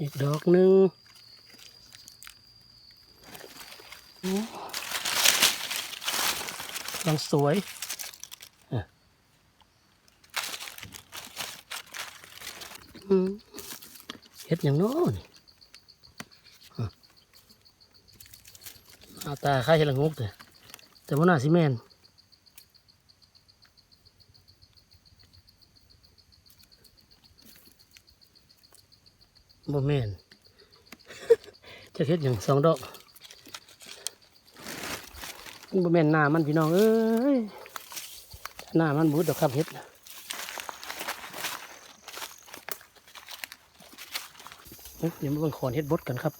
อีกดอกหนึ่งกำลังสวยอืมเฮ็ดอย่างโน้นอะหน้าตาคล้ายเห็ดละงกแต่แต่ว่าน่าสิแมน บ่แม่นจะเฮ็ดอย่างสองดอกมันบ่แม่นหน้ามันพี่น้องเอ้ยหน้ามันบูดดอกครับเฮ็ดน่ะเอ้ยเดี๋ยวมาเบิ่งขอนเฮ็ดบดกันครับ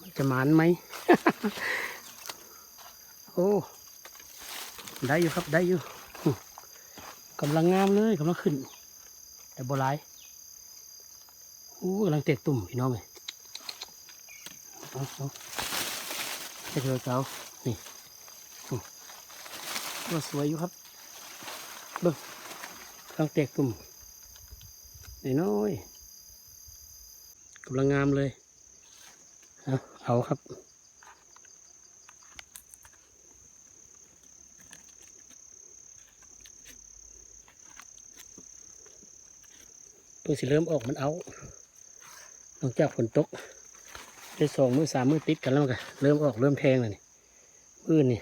มันจะหมานไหม โอ้ ได้อยู่ครับได้อยู่อื้อกำลังงามเลยกำลังขึ้น แต่บ่หลายโอ้กำลังเตะตุ่มพี่น้องเลยเอาเอาเฮ็ดเจ้านี่อืมก็สวยอยู่ครับเบิ่งกำลังเตะตุ่มน้อยกำลังงามเลย เอาเอาครับเพิ่งสิเริ่มออกมันเอา หลังจากฝนตก ได้สองมือสามมือติดกันแล้วมันก็เริ่มออกเริ่มแทงเลยนี่มือนี่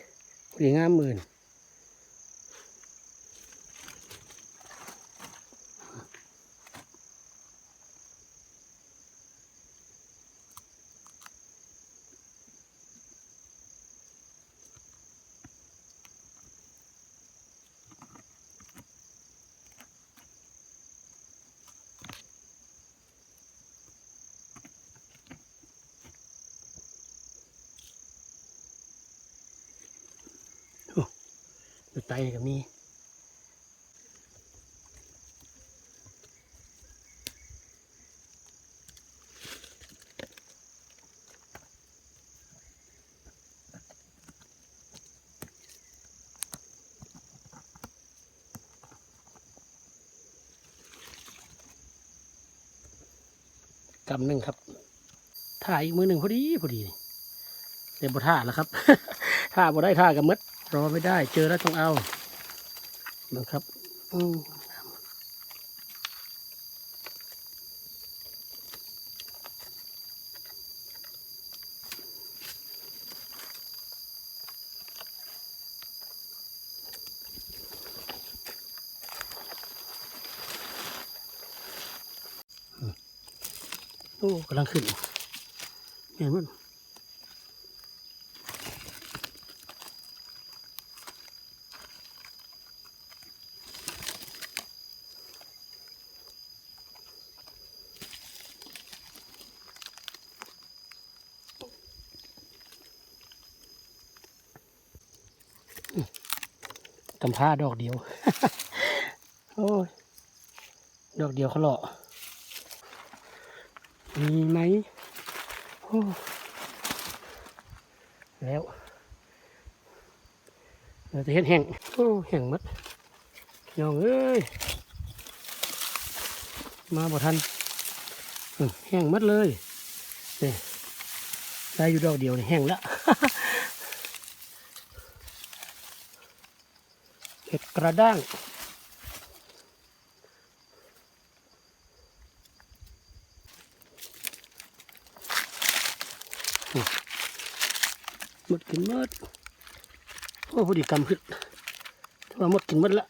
พอดีงามมือน ดูไตก็มีกำหนึ่งครับ ถ่ายอีกมือหนึ่งพอดีพอดีเดี๋ยวบท่าแล้วครับ ท่าบ่ได้ท่ากับมด รอไม่ได้ เจอแล้วต้องเอานะครับอืมโอ้กำลังขึ้นเห็นมัน กำพร้าดอกเดียว โอ้ย ดอกเดียวเขาเลาะมีไหมโอ้แล้วเราจะเห็นแห้งโอ้แห้งมัดน้องเอ้ย มาบ่ทันแห้งมัดเลยเนี่ยได้อยู่ดอกเดียวนี่แห้งแล้ว ห็ดกระด้าง หมดกินหมดโอ้พอดีกำขึ้นถือว่าหมดกินหมดละ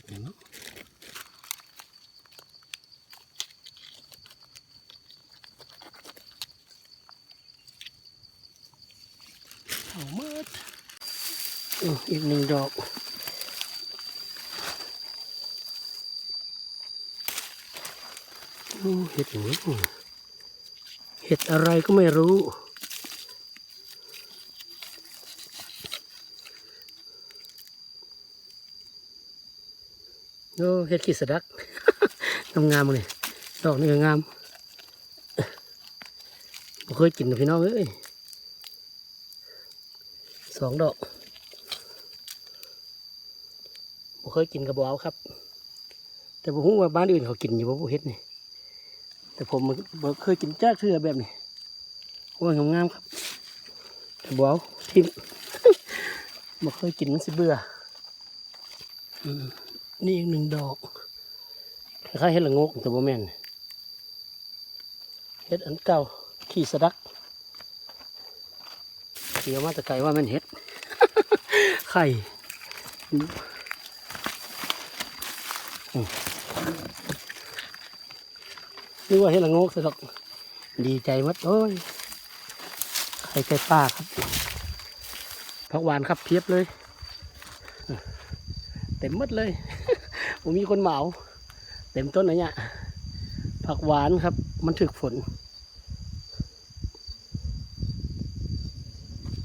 อีกหนึ่งเนาะเอาหมดอืออีกหนึ่งดอกโอ้เห็ดอย่างนี้เห็ดอะไรก็ไม่รู้ โอ้เห็ดขีดสะดักงามงามๆเลยดอกนี่ก็งามบ่เคยกินนะพี่น้องเอ้ยสองดอกบ่เคยกินกระบอกครับ แต่ผมรู้ว่าบ้านอื่นเขากินอยู่บ่ผู้เฮ็ดนี่แต่ผมมันบ่เคยกินจ้าเทื่อแบบนี้ว่างามๆครับแต่บ่เอาทิมบ่เคยกินมันสิเบื่ออืม นี่อีกหนึ่งดอกคล้ายๆเฮ็ดละโงกแต่บ่แม่นเฮ็ดอันเก่าขี้สะดักเดี๋ยวมาแตะไกลว่ามันเฮ็ด ไข่นึกว่าเฮ็ดละโงกซะดอกดีใจมัดโอ้ยไข่ไก่ป้าครับผักหวานครับเพียบเลย เต็มหมดเลย ผมมีคนเหมา เต็มต้นนะเนี่ยผักหวานครับ มันถึกฝน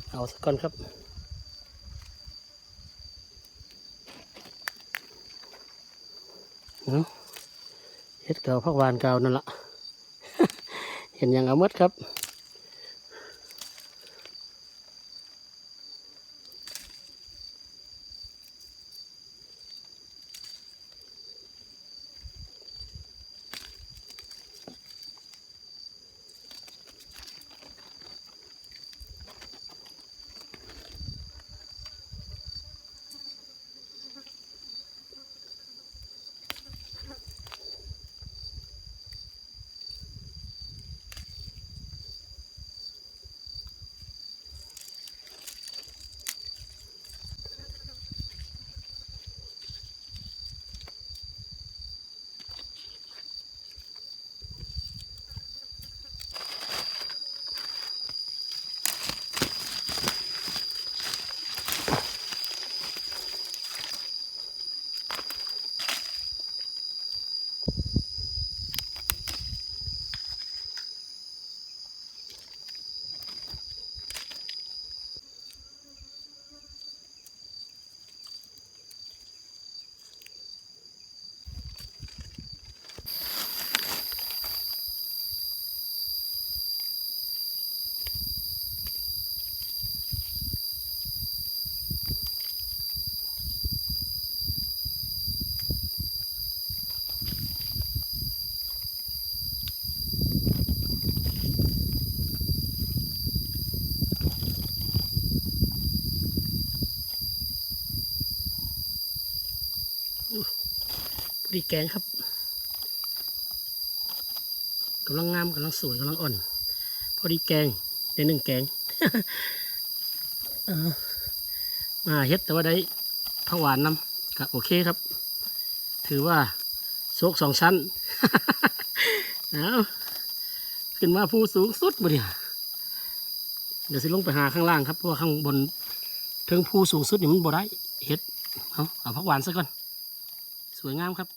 เอาสักก่อนครับเนาะเฮ็ดเก่าผักหวานเก่านั่นละเห็นอย่างเอามดครับ พอดีแกงครับกำลังงามกำลังสวยกำลังอ่อน พอดีแกงในหนึ่งแกงมาเฮ็ดแต่ว่าได้ผักหวานน้ำก็โอเคครับ ถือว่าโชคสองชั้นเอาขึ้นมาผู้สูงสุดบ่เนี่ยเดี๋ยวสิลงไปหาข้างล่างครับเพราะว่าข้างบนเทิงผู้สูงสุดนี่มันบ่ได้เฮ็ดเอาเอาผักหวานซะก่อน วยงามครับ